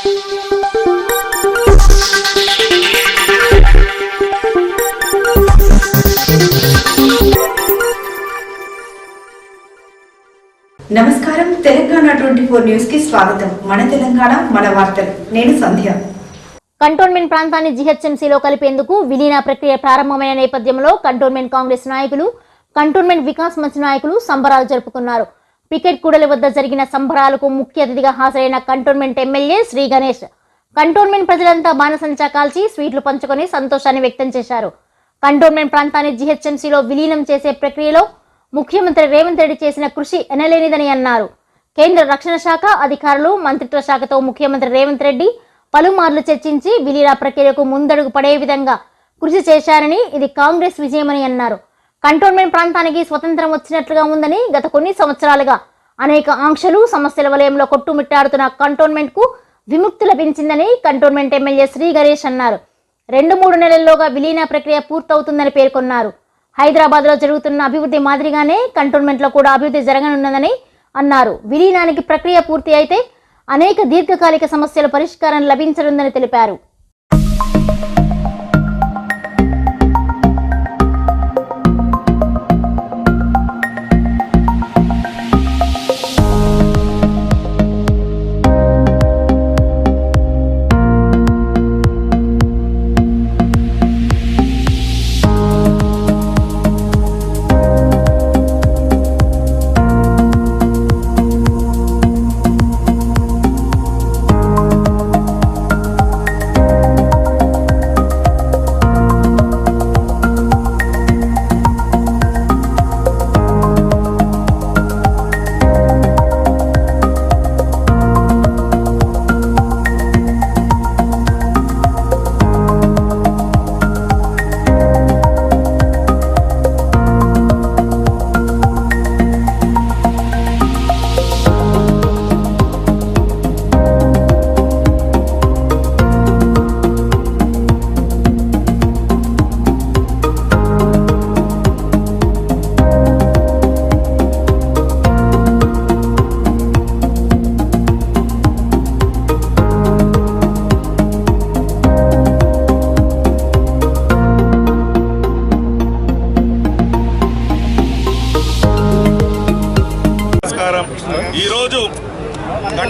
నమస్కారం. Telangana twenty four న్యూస్కి స్వాగతం. మన తెలంగాణ మన వార్తలు. నేను సంధ్య. కంటోన్మెంట్ ప్రాంతాన్ని జీహెచ్ఎంసీలో కలిపేందుకు విలీన ప్రక్రియ ప్రారంభమైన నేపథ్యంలో కంటోన్మెంట్ కాంగ్రెస్ నాయకులు కంటోన్మెంట్ వికాస్ మంచ్ నాయకులు సంబరాలు జరుపుకున్నారు. పికెట్ కూడలి వద్ద జరిగిన సంబరాలకు ముఖ్య అతిథిగా హాజరైన cantonment MLA Shri Ganesh. Cantonment ప్రజలంతా బాణసంచా కాల్చి స్వీట్లు పంచుకొని సంతోషాన్ని వ్యక్తం చేశారు. కంటోన్మెంట్ ప్రాంతాన్ని జీహెచ్ఎంసీలో విలీనం చేసే ప్రక్రియలో ముఖ్యమంత్రి రేవంత్ రెడ్డి చేసిన కృషి ఎనలేనిదని అన్నారు. కేంద్ర రక్షణ శాఖ అధికారులు మంత్రిత్వ శాఖతో ముఖ్యమంత్రి రేవంత్ రెడ్డి పలుమార్లు చర్చించి విలీన ప్రక్రియకు ముందడుగు పడే విధంగా కృషి చేశారని ఇది కాంగ్రెస్ విజయమని అన్నారు. కంటోన్మెంట్ ప్రాంతానికి స్వతంత్రం వచ్చినట్లుగా ఉందని గత కొన్ని సంవత్సరాలుగా అనేక ఆంక్షలు సమస్యల వలయంలో కొట్టుమిట్టాడుతున్న కంటోన్మెంట్కు విముక్తి లభించిందని కంటోన్మెంట్ ఎమ్మెల్యే శ్రీ గణేష్ అన్నారు. రెండు మూడు నెలల్లోగా విలీన ప్రక్రియ పూర్తవుతుందని పేర్కొన్నారు. హైదరాబాద్లో జరుగుతున్న అభివృద్ధి మాదిరిగానే కంటోన్మెంట్లో కూడా అభివృద్ధి జరగనున్నదని అన్నారు. విలీనానికి ప్రక్రియ పూర్తి అయితే అనేక దీర్ఘకాలిక సమస్యల పరిష్కారం లభించనుందని తెలిపారు.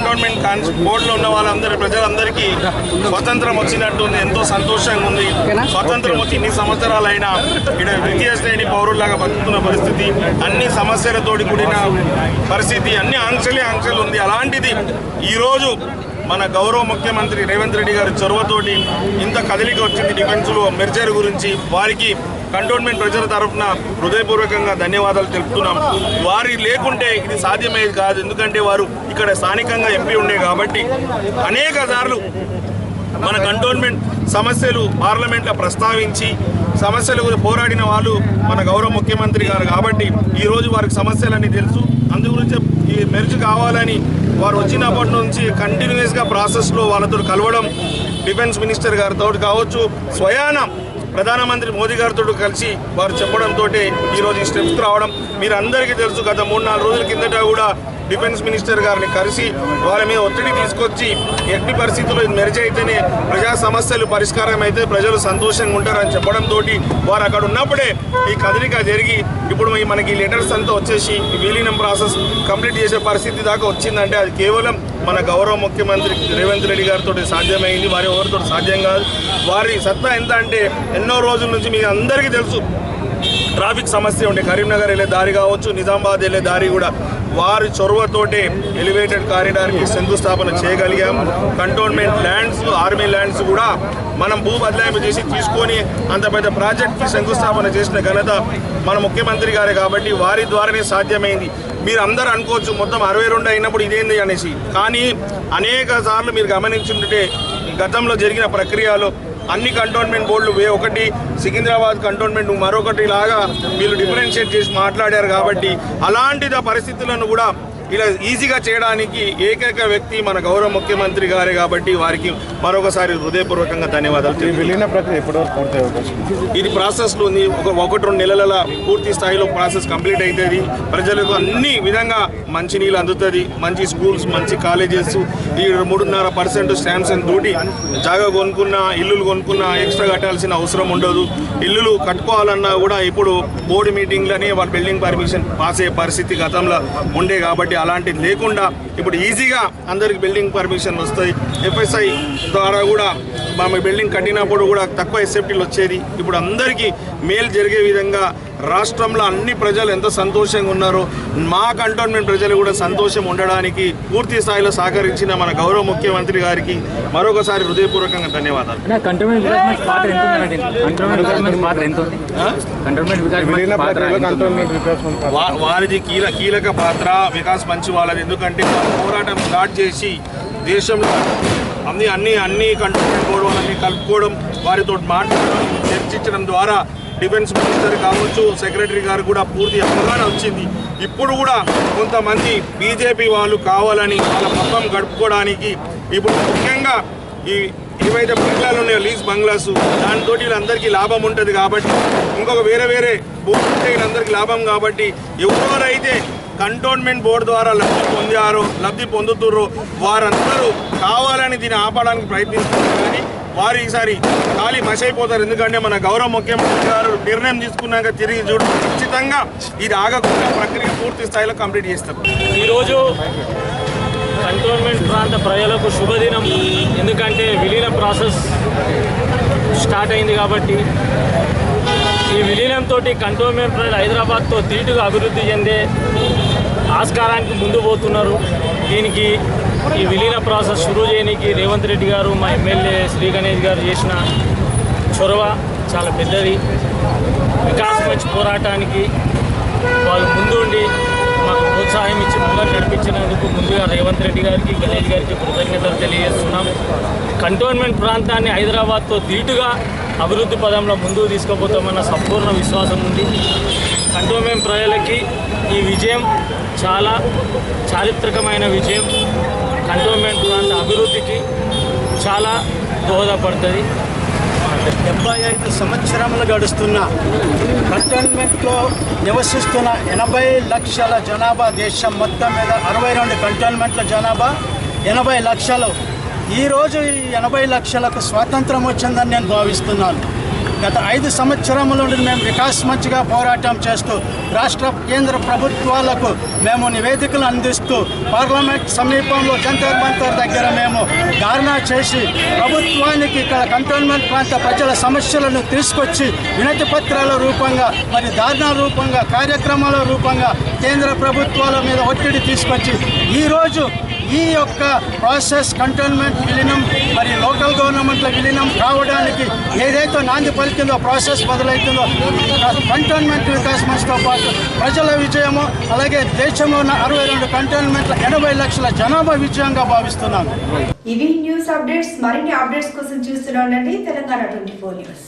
కంటోన్మెంట్ కాన్స్ బోర్డులో ఉన్న వాళ్ళందరి ప్రజలందరికీ స్వతంత్రం వచ్చినట్టు ఉంది ఎంతో సంతోషంగా ఉంది. స్వతంత్రం వచ్చి ఇన్ని సంవత్సరాలైనా ఇక్కడ ద్వితీయ శ్రేణి పౌరుల్లాగా బతుకుతున్న పరిస్థితి అన్ని సమస్యలతోటి కూడిన పరిస్థితి అన్ని ఆంక్షలే ఆంక్షలు ఉంది. అలాంటిది ఈరోజు మన గౌరవ ముఖ్యమంత్రి రేవంత్ రెడ్డి గారి చొరవతోటి ఇంత కదలిక వచ్చింది డిఫెన్స్లో మెర్జర్ గురించి వారికి కంటోన్మెంట్ ప్రజల తరఫున హృదయపూర్వకంగా ధన్యవాదాలు తెలుపుతున్నాం. వారి లేకుంటే ఇది సాధ్యమయ్యేది కాదు. ఎందుకంటే వారు ఇక్కడ స్థానికంగా ఎంపీ ఉండే కాబట్టి అనేక సార్లు మన కంటోన్మెంట్ సమస్యలు పార్లమెంట్లో ప్రస్తావించి సమస్యలు పోరాడిన వాళ్ళు మన గౌరవ ముఖ్యమంత్రి గారు కాబట్టి ఈరోజు వారికి సమస్యలన్నీ తెలుసు. అందు గురించి ఈ మెరుగు కావాలని వారు వచ్చినప్పటి నుంచి కంటిన్యూస్గా ప్రాసెస్లో వాళ్ళతో కలవడం డిఫెన్స్ మినిస్టర్ గారితో కావచ్చు స్వయాన ప్రధానమంత్రి మోదీ గారితో కలిసి వారు చెప్పడంతో ఈరోజు ఈ స్టెప్స్ రావడం. మీరు అందరికీ తెలుసు గత మూడు నాలుగు రోజుల కిందట కూడా డిఫెన్స్ మినిస్టర్ గారిని కలిసి వారి మీద ఒత్తిడి తీసుకొచ్చి ఎట్టి పరిస్థితుల్లో ఇది మెరిచి అయితేనే ప్రజా సమస్యలు పరిష్కారం అయితే ప్రజలు సంతోషంగా ఉంటారని చెప్పడంతో వారు అక్కడ ఉన్నప్పుడే ఈ కదలిక జరిగి ఇప్పుడు మనకి లెటర్స్ అంతా వచ్చేసి విలీనం ప్రాసెస్ కంప్లీట్ చేసే పరిస్థితి దాకా వచ్చిందంటే అది కేవలం మన గౌరవ ముఖ్యమంత్రి రేవంత్ రెడ్డి గారితో సాధ్యమైంది. వారి ఎవరితో సాధ్యం కాదు. వారి సత్తా ఎంత అంటే ఎన్నో రోజుల నుంచి మీ అందరికీ తెలుసు. ట్రాఫిక్ సమస్య ఉండే కరీంనగర్ వెళ్ళే దారి కావచ్చు నిజామాబాద్ వెళ్ళే దారి కూడా. వారి చొరవతోటే ఎలివేటెడ్ కారిడార్కి శంకుస్థాపన చేయగలిగాం. కంటోన్మెంట్ ల్యాండ్స్ ఆర్మీ ల్యాండ్స్ కూడా మనం భూ బదలాయింపు చేసి తీసుకొని అంత పెద్ద ప్రాజెక్ట్కి శంకుస్థాపన చేసిన ఘనత మన ముఖ్యమంత్రి గారే కాబట్టి వారి ద్వారానే సాధ్యమైంది. మీరు అందరూ అనుకోవచ్చు మొత్తం అరవై రెండు అయినప్పుడు ఇదేంది అనేసి. కానీ అనేక సార్లు మీరు గమనించుంటే గతంలో జరిగిన ప్రక్రియలో అన్ని కంటోన్మెంట్ బోర్డులు వే ఒకటి సికింద్రాబాద్ కంటోన్మెంట్ మరొకటి లాగా వీళ్ళు డిఫరెన్షియేట్ చేసి మాట్లాడారు కాబట్టి అలాంటి పరిస్థితులను కూడా ఇలా ఈజీగా చేయడానికి ఏకైక వ్యక్తి మన గౌరవ ముఖ్యమంత్రి గారే కాబట్టి వారికి మరొకసారి హృదయపూర్వకంగా ధన్యవాదాలు. విలీన ప్రక్రియ ఎప్పటివరకు పూర్తి అవకాశం ఉంది? ఇది ప్రాసెస్లో ఉంది ఒక ఒకటి రెండు నెలల పూర్తి స్థాయిలో ప్రాసెస్ కంప్లీట్ అవుతుంది ప్రజలకు అన్ని విధంగా మంచి నీళ్ళు అందుతుంది మంచి స్కూల్స్ మంచి కాలేజెస్ ఈ మూడున్నర పర్సెంట్ శాంక్షన్ తోటి జాగా కొనుక్కున్న ఇల్లులు కొనుక్కున్న ఎక్స్ట్రా కట్టాల్సిన అవసరం ఉండదు ఇల్లులు కట్టుకోవాలన్నా కూడా ఇప్పుడు బోర్డు మీటింగ్లని వాళ్ళ బిల్డింగ్ పర్మిషన్ పాస్ అయ్యే పరిస్థితి గతంలో ఉండే కాబట్టి అలాంటిది లేకుండా ఇప్పుడు ఈజీగా అందరికి బిల్డింగ్ పర్మిషన్ వస్తాయి. ఎఫ్ఎస్ఐ ద్వారా కూడా మా బిల్డింగ్ కట్టినప్పుడు కూడా తక్కువ ఎస్ఎఫ్టీలు వచ్చేది. ఇప్పుడు అందరికీ మేలు జరిగే విధంగా రాష్ట్రంలో అన్ని ప్రజలు ఎంత సంతోషంగా ఉన్నారో మా కంటోన్మెంట్ ప్రజలు కూడా సంతోషం ఉండడానికి పూర్తి స్థాయిలో సహకరించిన మన గౌరవ ముఖ్యమంత్రి గారికి మరొకసారి హృదయపూర్వకంగా ధన్యవాదాలు. వారిది కీల కీలక పాత్ర వికాస్ మంచి వాళ్ళది. ఎందుకంటే పోరాటం స్టార్ట్ చేసి దేశంలో అన్ని అన్ని అన్ని కంటోన్మెంట్ గొడవలన్నీ కలుపుకోవడం వారితో మాట్లాడడం చర్చించడం ద్వారా డిఫెన్స్ మినిస్టర్ కావచ్చు సెక్రటరీ గారు కూడా పూర్తి అవగాహన వచ్చింది. ఇప్పుడు కూడా కొంతమంది బీజేపీ వాళ్ళు కావాలని వాళ్ళ పబ్బం గడుపుకోవడానికి ఇప్పుడు ముఖ్యంగా ఈ ఏవైతే బంగ్లాలు ఉన్నాయో లీజ్ బంగ్లాసు దానితోటి వీళ్ళందరికీ లాభం ఉంటుంది కాబట్టి ఇంకొక వేరే వేరే బోర్డు అందరికి లాభం కాబట్టి ఎవరైతే కంటోన్మెంట్ బోర్డు ద్వారా లబ్ధి పొందారో లబ్ధి పొందుతుర్రో వారందరూ కావాలని దీన్ని ఆపడానికి ప్రయత్నిస్తున్నారు. కానీ వారు ఈసారి ఖాళీ మసైపోతారు ఎందుకంటే మన గౌరవ ముఖ్యమంత్రి గారు నిర్ణయం తీసుకున్నాక తిరిగి చూడు ఖచ్చితంగా ఇది ఆగకుండా ప్రక్రియ పూర్తి స్థాయిలో కంప్లీట్ చేస్తారు. ఈరోజు కంటోన్మెంట్ ప్రాంత ప్రజలకు శుభదినం. ఎందుకంటే విలీన ప్రాసెస్ స్టార్ట్ అయింది కాబట్టి ఈ విలీనంతో కంటోన్మెంట్ ప్రజలు హైదరాబాద్తో తీటుగా అభివృద్ధి చెందే ఆస్కారానికి ముందు పోతున్నారు. దీనికి ఈ విలీన ప్రాసెస్ షురూ చేయడానికి రేవంత్ రెడ్డి గారు మా ఎమ్మెల్యే శ్రీ గణేష్ గారు చేసిన చొరవ చాలా పెద్దది. వికాస్ మంచి పోరాటానికి వాళ్ళు ముందుండి మాకు ప్రోత్సాహం ఇచ్చి ముందుకు నడిపించినందుకు ముందుగా రేవంత్ రెడ్డి గారికి గణేష్ గారికి కృతజ్ఞతలు తెలియజేస్తున్నాం కంటోన్మెంట్ ప్రాంతాన్ని హైదరాబాద్తో ధీటుగా అభివృద్ధి పదంలో ముందుకు తీసుకుపోతామన్న సంపూర్ణ విశ్వాసం ఉంది. కంటోన్మెంట్ ప్రజలకి ఈ విజయం చాలా చారిత్రకమైన విజయం. కంటోన్మెంట్ ప్రాంత అభివృద్ధికి చాలా దోహదపడుతుంది. డెబ్బై ఐదు సంవత్సరములు గడుస్తున్న కంటైన్మెంట్లో నివసిస్తున్న ఎనభై లక్షల జనాభా దేశం మొత్తం మీద అరవై రెండు కంటైన్మెంట్ల జనాభా ఎనభై లక్షలు. ఈరోజు ఈ ఎనభై లక్షలకు స్వాతంత్రం వచ్చిందని నేను భావిస్తున్నాను. గత ఐదు సంవత్సరముల నుండి మేము వికాస్ మంచిగా పోరాటం చేస్తూ రాష్ట్ర కేంద్ర ప్రభుత్వాలకు మేము నివేదికలు అందిస్తూ పార్లమెంట్ సమీపంలో జంతర్ మంతర్ దగ్గర మేము ధారణ చేసి ప్రభుత్వానికి ఇక్కడ కంటోన్మెంట్ ప్రాంత ప్రజల సమస్యలను తీసుకొచ్చి వినతి పత్రాల రూపంగా మరి ధారణ రూపంగా కార్యక్రమాల రూపంగా కేంద్ర ప్రభుత్వాల మీద ఒత్తిడి తీసుకొచ్చి ఈరోజు ఈ యొక్క ప్రాసెస్ కంటోన్మెంట్ విలీనం మరి లోకల్ గవర్నమెంట్ల విలీనం కావడానికి ఏదైతే నాంది పలికిందో ప్రాసెస్ మొదలవుతుందో కంటోన్మెంట్ వికాస్ పాటు ప్రజల విజయము అలాగే దేశంలో ఉన్న అరవై రెండు కంటోన్మెంట్ల ఎనభై లక్షల జనాభా విజయంగా భావిస్తున్నాను. ఇవి న్యూస్ అప్డేట్స్ మరిన్ని అప్డేట్స్ కోసం చూస్తున్నాండి తెలంగాణ ట్వంటీ ఫోర్ న్యూస్.